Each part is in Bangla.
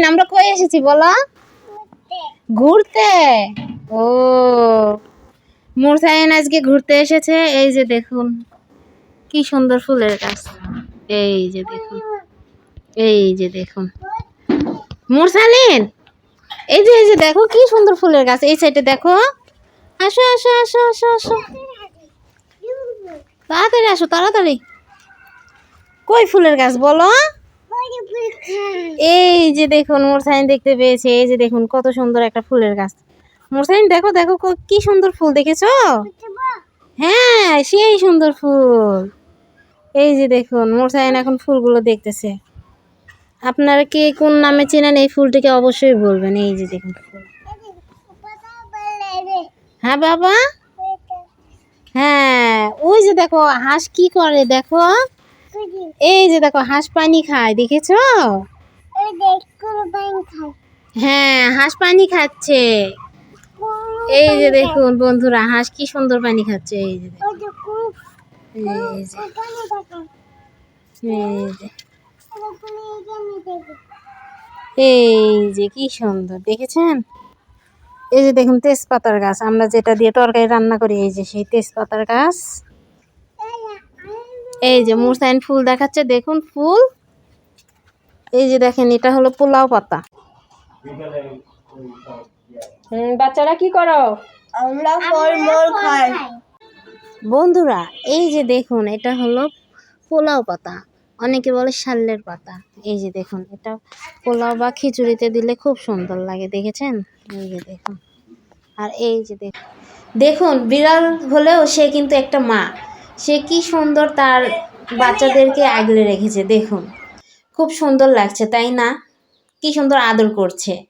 মুরসাইন আমরা কই এসেছি বলো? ঘুরতে। ও। মুরসাইন আজকে ঘুরতে এসেছে, এই যে দেখুন, কি সুন্দর ফুলের গাছ। এই যে দেখুন, এই যে দেখুন। মুরসালিন, এই যে এই যে দেখো, কি সুন্দর ফুলের গাছ। এই সাইডে দেখো। আসো আসো আসো আসো আসো। তাড়াতাড়ি আসো, তাড়াতাড়ি। কই ফুলের গাছ বলো? এই যে দেখুন, মোরসাইন দেখতে পেয়েছে। এই যে দেখুন, কত সুন্দর একটা ফুলের গাছ। মোরসাইন, দেখো দেখো, ক- সুন্দর ফুল দেখেছ? হ্যাঁ সেই সুন্দর ফুল। এই যে দেখুন, মোরসাইন এখন ফুলগুলো দেখতেছে। আপনারা কে কোন নামে চেনেন এই ফুলটিকে অবশ্যই বলবেন। এই যে দেখুন ফুল। হ্যাঁ বাবা? হ্যাঁ ওই যে দেখো, হাঁস কি করে দেখো? এই যে দেখো হাঁস পানি খায় দেখেছ হ্যাঁ হাঁস পানি খাচ্ছে এই যে দেখুন বন্ধুরা হাঁস কি সুন্দর পানি খাচ্ছে এই যে এই যে কি সুন্দর দেখেছেন এই যে দেখুন তেজপাতার গাছ আমরা যেটা দিয়ে তরকারি রান্না করি এই যে সেই তেজপাতার গাছ এই যে মুরসাইন ফুল দেখাচ্ছে দেখুন ফুল। এই যে দেখেন এটা হলো পোলাও পাতা। বাচ্চারা কি করো? আমরা ফলমূল খাই। বন্ধুরা এই যে দেখুন এটা হলো পোলাও পাতা। অনেকে বলে শাল্লের পাতা। এই যে দেখুন এটা পোলাও বা খিচুড়িতে দিলে খুব সুন্দর লাগে দেখেছেন? এই যে দেখুন। আর এই যে দেখুন দেখুন বিড়াল হলেও সে কিন্তু একটা মা। সে কি সুন্দর তার বাচ্চাদেরকে আগলে রেখেছে, দেখুন। খুব সুন্দর লাগছে, তাই না? কি সুন্দর আদর করছে।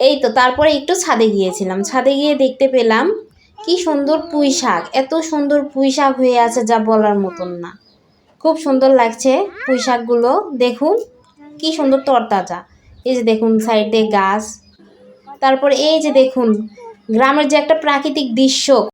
এই তো, তারপরে একটু ছাদে গিয়েছিলাম। ছাদে গিয়ে দেখতে পেলাম, কি সুন্দর পুঁই শাক। এত সুন্দর পুঁই শাক হয়ে আছে যা বলার মতন না। খুব সুন্দর লাগছে পুঁই শাকগুলো, দেখুন, কি সুন্দর তরতাজা। এই যে দেখুন, সাইডে গাছ। তারপর এই যে দেখুন, গ্রামের যে একটা প্রাকৃতিক দৃশ্য